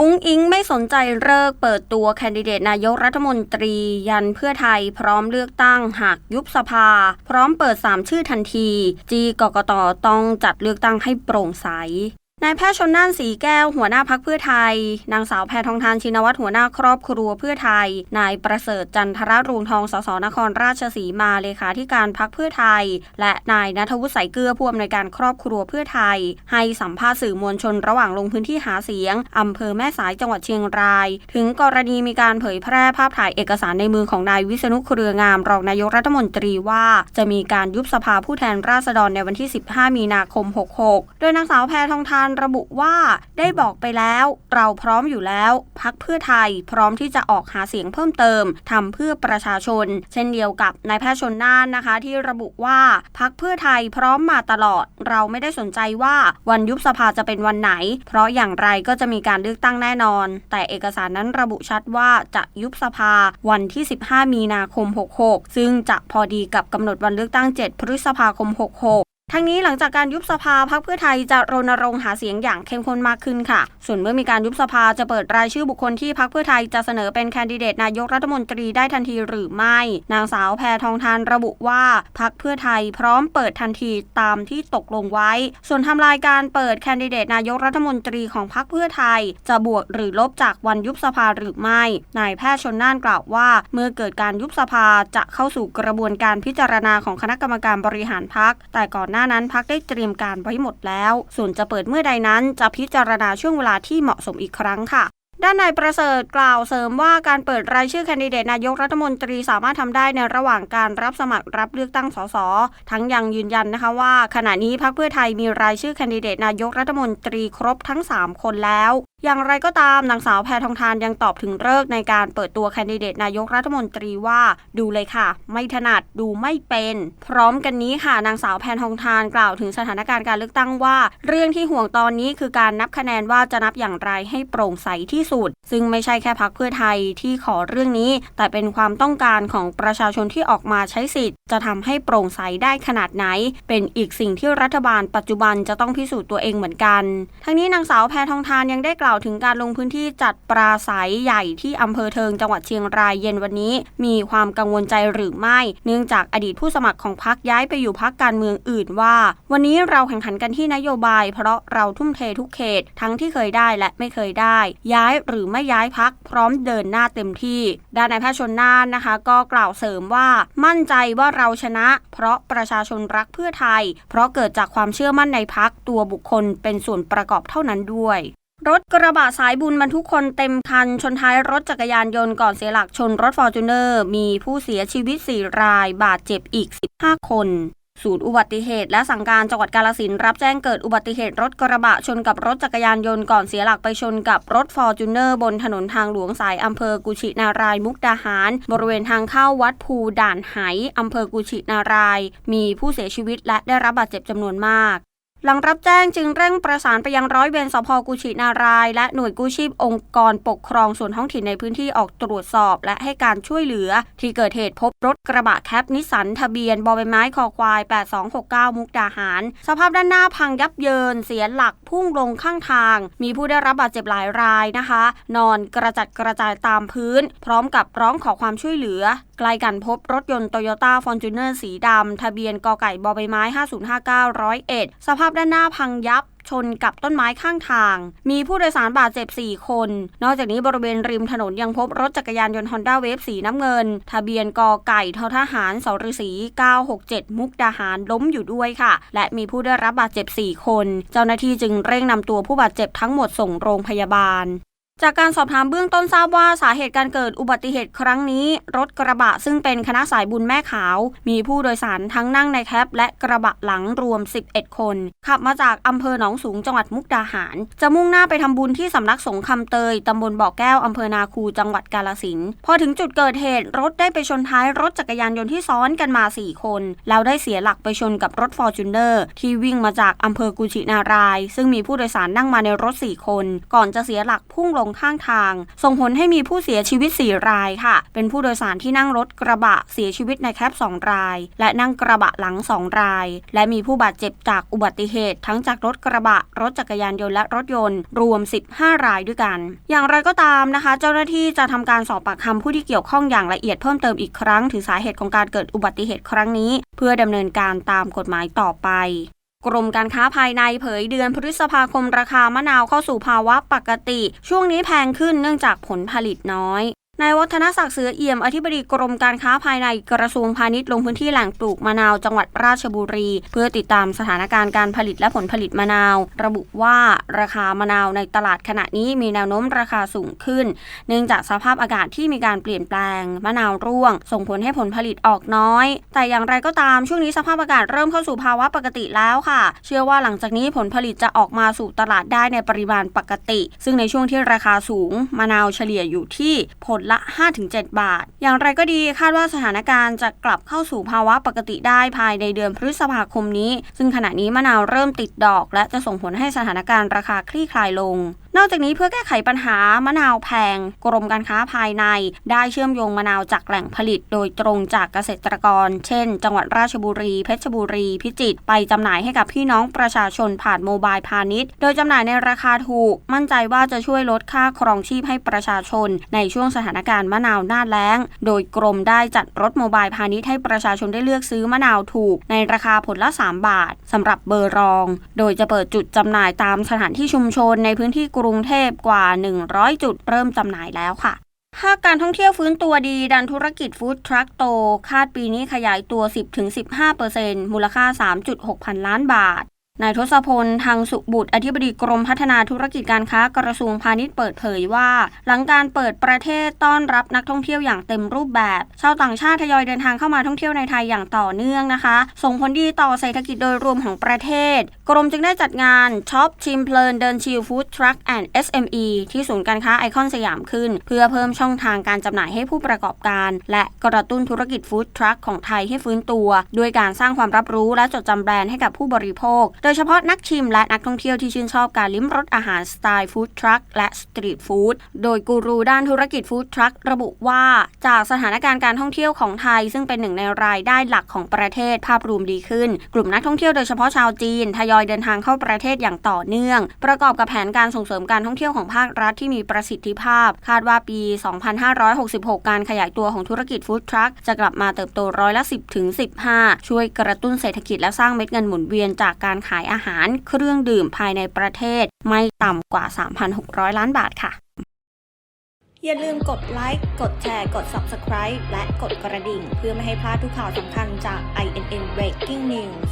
อุ้งอิงไม่สนใจเลิกเปิดตัวแคนดิเดตนายกรัฐมนตรี ยันเพื่อไทยพร้อมเลือกตั้งหากยุบสภา พร้อมเปิด 3 ชื่อทันที จีกกตต้องจัดเลือกตั้งให้โปร่งใส นายแพทย์ชนน่านสีแก้วหัวหน้าพักเพื่อไทย นางสาวแพทองทานชินวัตรหัวหน้าครอบครัวเพื่อไทย นายประเสริฐจันทรรุงทองสสนครราชสีมาเลขาธิการพักเพื่อไทย และนายนัทวุฒิสายเกลือผู้อำนวยการครอบครัวเพื่อไทย ให้สัมภาษณ์สื่อมวลชนระหว่างลงพื้นที่หาเสียงอำเภอแม่สายจังหวัดเชียงราย ถึงกรณีมีการเผยแพร่ภาพถ่ายเอกสารในมือของนายวิษณุเครืองามรองนายกรัฐมนตรีว่า จะมีการยุบสภาผู้แทนราษฎรในวันที่ 15 มีนาคม 66 โดยนางสาวแพทองทานระบุว่าได้บอกไปแล้ว เราพร้อมอยู่แล้วพักเพื่อไทยพร้อมที่จะออกหาเสียงเพิ่มเติมทำเพื่อประชาชน เช่นเดียวกับนายแพทย์ชนน่านนะคะ ที่ระบุว่าพักเพื่อไทยพร้อมมาตลอด เราไม่ได้สนใจว่าวันยุบสภาจะเป็นวันไหน เพราะอย่างไรก็จะมีการเลือกตั้งแน่นอน แต่เอกสารนั้นระบุชัดว่าจะยุบสภาวันที่ 15 มีนาคม 66 ซึ่งจะพอดีกับกำหนดวันเลือกตั้ง 7 พฤษภาคม 66 ทั้งนี้หลังจากการยุบสภาพักเพื่อไทยจะรณรงค์หาเสียงอย่างเข้มข้นมากขึ้นค่ะ ส่วนเมื่อมีการยุบสภาจะเปิดรายชื่อบุคคลที่พักเพื่อไทยจะเสนอเป็นแคนดิเดตนายกรัฐมนตรีได้ทันทีหรือไม่ นางสาวแพทองทานระบุว่าพักเพื่อไทยพร้อมเปิดทันทีตามที่ตกลงไว้ ส่วนทำลายการเปิดแคนดิเดตนายกรัฐมนตรีของพักเพื่อไทย จะบวกหรือลบจากวันยุบสภาหรือไม่นายแพทย์ชนน่านกล่าวว่า เมื่อเกิดการยุบสภาจะเข้าสู่กระบวนการพิจารณาของคณะกรรมการบริหารพักแต่ก่อนหน้านั้นพักได้เตรียมการไว้หมดแล้ว ส่วนจะเปิดเมื่อใดนั้นจะพิจารณาช่วงเวลาที่เหมาะสมอีกครั้งค่ะด้านนายประเสริฐกล่าวเสริมว่าการเปิดรายชื่อแคนดิเดตนายกรัฐมนตรีสามารถทำได้ในระหว่างการรับสมัครรับเลือกตั้งสส ทั้งยังยืนยันนะคะว่า ขณะนี้พรรคเพื่อไทยมีรายชื่อแคนดิเดตนายกรัฐมนตรีครบทั้ง 3 คนแล้วอย่างไรก็ตามนางสาวแพทองทานยังตอบถึงเลิกในการเปิดตัวแคนดิเดตนายกรัฐมนตรีว่าดูเลยค่ะ ไม่ถนัดดูไม่เป็น พร้อมกันนี้ค่ะนางสาวแพทองทานกล่าวถึงสถานการณ์การเลือกตั้งว่า เรื่องที่ห่วงตอนนี้คือการนับคะแนนว่าจะนับอย่างไรให้โปร่งใสที่สุด ซึ่งไม่ใช่แค่พักเพื่อไทยที่ขอเรื่องนี้ แต่เป็นความต้องการของประชาชนที่ออกมาใช้สิทธิ์ จะทำให้โปร่งใสได้ขนาดไหน เป็นอีกสิ่งที่รัฐบาลปัจจุบันจะต้องพิสูจน์ตัวเองเหมือนกัน ทั้งนี้นางสาวแพทองทานยังได้กล่าว่าวถึงการลงพื้นที่จัดปราศัยใหญ่ที่อำเภอเทิงจังหวัดเชียงรายเย็นวันนี้ มีความกังวลใจหรือไม่ เนื่องจากอดีตผู้สมัครของพักย้ายไปอยู่พักการเมืองอื่นว่า วันนี้เราแข่งขันกันที่นโยบาย เพราะเราทุ่มเททุกเขต ทั้งที่เคยได้และไม่เคยได้ ย้ายหรือไม่ย้ายพักพร้อมเดินหน้าเต็มที่ ด้านนายแพทย์ชนน่านนะคะ ก็กล่าวเสริมว่ามั่นใจว่าเราชนะ เพราะประชาชนรักเพื่อไทย เพราะเกิดจากความเชื่อมั่นในพักตัวบุคคลเป็นส่วนประกอบเท่านั้นด้วย รถกระบะสายบุญบรรทุกคนเต็มคัน ชนท้ายรถจักรยานยนต์ก่อนเสียหลักชนรถฟอร์จูเนอร์ มีผู้เสียชีวิต 4 ราย บาดเจ็บอีก 15 คน ศูนย์อุบัติเหตุ และสั่งการจังหวัดกาลสินรับแจ้งเกิดอุบัติเหตุรถกระบะชนกับรถจักรยานยนต์ก่อนเสียหลักไปชนกับรถฟอร์จูเนอร์บนถนนทางหลวงสายอำเภอกุชินารายมุกดาหาร บริเวณทางเข้าวัดภูด่านไหอำเภอกุชินาราย มีผู้เสียชีวิตและได้รับบาดเจ็บจำนวนมาก หลังรับแจ้งจึงเร่งประสานไปยังร้อยเวรสพกุชินาราย และหน่วยกู้ชีพองค์กรปกครองส่วนท้องถิ่นในพื้นที่ออกตรวจสอบ และให้การช่วยเหลือ ที่เกิดเหตุพบรถกระบะแคปนิสันทะเบียนบอใบไม้คอควาย 8269 มุกดาหาร สภาพด้านหน้าพังยับเยินเสียหลักพุ่งลงข้างทาง มีผู้ได้รับบาดเจ็บหลายรายนะคะ นอนกระจัดกระจายตามพื้น พร้อมกับร้องขอความช่วยเหลือ ใกล้กันพบรถยนต์โตโยต้าฟอร์จูเนอร์สีดำ ทะเบียนกไก่บอใบไม้ 505911สภาพด้านหน้าพังยับ ชนกับต้นไม้ข้างทาง มีผู้โดยสารบาดเจ็บ 4 คน นอกจากนี้บริเวณริมถนนยังพบรถจักรยานยนต์ฮอนด้าเวฟสีน้ำเงิน ทะเบียนกไก่ททหารสรสี967 มุกดาหารล้มอยู่ด้วยค่ะ และมีผู้ได้รับบาดเจ็บ 4 คน เจ้าหน้าที่จึงเร่งนำตัวผู้บาดเจ็บทั้งหมดส่งโรงพยาบาล จากการสอบถามเบื้องต้นทราบว่าสาเหตุการเกิดอุบัติเหตุครั้งนี้ รถกระบะซึ่งเป็นคณะสายบุญแม่ขาว มีผู้โดยสารทั้งนั่งในแคปและกระบะหลังรวม 11 คน ขับมาจากอำเภอหนองสูงจังหวัดมุกดาหาร จะมุ่งหน้าไปทำบุญที่สำนักสงฆ์คำเตยตำบลบ่อแก้วอำเภอนาคูจังหวัดกาลสินพอถึงจุดเกิดเหตุรถได้ไปชนท้ายรถจักรยานยนต์ที่ซ้อนกันมา 4 คนแล้วได้เสียหลักไปชนกับรถฟอร์จูเนอร์ที่วิ่งมาจากอำเภอกุชินาราย ซึ่งมีผู้โดยสารนั่งมาในรถ 4 คน ก่อนจะเสียหลักพุ่งลงงข้างทาง ส่งผลให้มีผู้เสียชีวิต 4 รายค่ะ เป็นผู้โดยสารที่นั่งรถกระบะเสียชีวิตในแคป 2 ราย และนั่งกระบะหลัง 2 ราย และมีผู้บาดเจ็บจากอุบัติเหตุ ทั้งจากรถกระบะ รถจักรยานยนต์และรถยนต์ รวม 15 รายด้วยกัน อย่างไรก็ตามนะคะ เจ้าหน้าที่จะทำการสอบปากคำผู้ที่เกี่ยวข้องอย่างละเอียดเพิ่มเติมอีกครั้งถึงสาเหตุของการเกิดอุบัติเหตุครั้งนี้ เพื่อดำเนินการตามกฎหมายต่อไป กรมการค้าภายในเผยเดือนพฤษภาคมราคามะนาวเข้าสู่ภาวะปกติ ช่วงนี้แพงขึ้นเนื่องจากผลผลิตน้อย นายวัฒนศักดิ์เสือเอี่ยม อธิบดีกรมการค้าภายในกระทรวงพาณิชย์ลงพื้นที่แหล่งปลูกมะนาวจังหวัดราชบุรี เพื่อติดตามสถานการณ์การผลิตและผลผลิตมะนาว ระบุว่าราคามะนาวในตลาดขณะนี้มีแนวโน้มราคาสูงขึ้น เนื่องจากสภาพอากาศที่มีการเปลี่ยนแปลงมะนาวร่วง ส่งผลให้ผลผลิตออกน้อย แต่อย่างไรก็ตามช่วงนี้สภาพอากาศเริ่มเข้าสู่ภาวะปกติแล้วค่ะ เชื่อว่าหลังจากนี้ผลผลิตจะออกมาสู่ตลาดได้ในปริมาณปกติ ซึ่งในช่วงที่ราคาสูงมะนาวเฉลี่ยอยู่ที่ผลละ 5-7 บาท อย่างไรก็ดีคาดว่าสถานการณ์จะกลับเข้าสู่ภาวะปกติได้ภายในเดือนพฤษภาคมนี้ ซึ่งขณะนี้มะนาวเริ่มติดดอก และจะส่งผลให้สถานการณ์ราคาคลี่คลายลง นอกจากนี้เพื่อแก้ไขปัญหามะนาวแพง กรมการค้าภายใน ได้เชื่อมโยงมะนาวจากแหล่งผลิต โดยตรงจากเกษตรกร เช่น จังหวัดราชบุรี เพชรบุรี พิจิตร ไปจำหน่ายให้กับพี่น้องประชาชนผ่านโมบายพาณิชย์ โดยจำหน่ายในราคาถูก มั่นใจว่าจะช่วยลดค่าครองชีพให้ประชาชน ในช่วงสถานการณ์มะนาวหน้าแล้ง โดยกรมได้จัดรถโมบายพาณิชย์ให้ประชาชนได้เลือกซื้อมะนาวถูก ในราคาผลละ 3 บาทสำหรับเบอร์รอง โดยจะเปิดจุดจำหน่ายตามสถานที่ชุมชนในพื้นที่กรุุงเทพกว่า 100 จุดเริ่มจำหน่ายแล้วค่ะหากการท่องเที่ยวฟื้นตัวดีดันธุรกิจฟู้ดทรัคโต คาดปีนี้ขยายตัว 10-15%มูลค่า 3.6 พันล้านบาท นายทศพลทางสุบุตรอธิบดีกรมพัฒนาธุรกิจการค้ากระทรวงพาณิชย์เปิดเผยว่า หลังการเปิดประเทศต้อนรับนักท่องเที่ยวอย่างเต็มรูปแบบ ชาวต่างชาติทยอยเดินทางเข้ามาท่องเที่ยวในไทยอย่างต่อเนื่องนะคะ ส่งผลดีต่อเศรษฐกิจโดยรวมของประเทศ กรมจึงได้จัดงานช็อปชิมเพลินเดินชิลฟู้ดทรัคแอนด์ SME ที่ศูนย์การค้าไอคอนสยามขึ้น เพื่อเพิ่มช่องทางการจำหน่ายให้ผู้ประกอบการ และกระตุ้นธุรกิจฟู้ดทรัคของไทยให้ฟื้นตัว ด้วยการสร้างความรับรู้และจดจำแบรนด์ให้กับผู้บริโภคโดยเฉพาะนักชิมและนักท่องเที่ยวที่ชื่นชอบการลิ้มรสอาหารสไตล์ฟู้ดทรัคและสตรีทฟู้ด โดยกูรูด้านธุรกิจฟู้ดทรัคระบุว่า จากสถานการณ์การท่องเที่ยวของไทย ซึ่งเป็นหนึ่งในรายได้หลักของประเทศภาพรวมดีขึ้น กลุ่มนักท่องเที่ยวโดยเฉพาะชาวจีนทยอยเดินทางเข้าประเทศอย่างต่อเนื่อง ประกอบกับแผนการส่งเสริมการท่องเที่ยวของภาครัฐที่มีประสิทธิภาพ คาดว่าปี 2566 การขยายตัวของธุรกิจฟู้ดทรัคจะกลับมาเติบโตร้อยละ 10ถึง15 ช่วยกระตุ้นเศรษฐกิจและสร้างเม็ดเงินหมุนเวียนจากการขายายอาหารเครื่องดื่มภายในประเทศ ไม่ต่ำกว่า 3,600 ล้านบาทค่ะ อย่าลืมกดไลค์ กดแชร์ กด Subscribe และกดกระดิ่ง เพื่อไม่ให้พลาดทุกข่าวสำคัญจาก INN Breaking News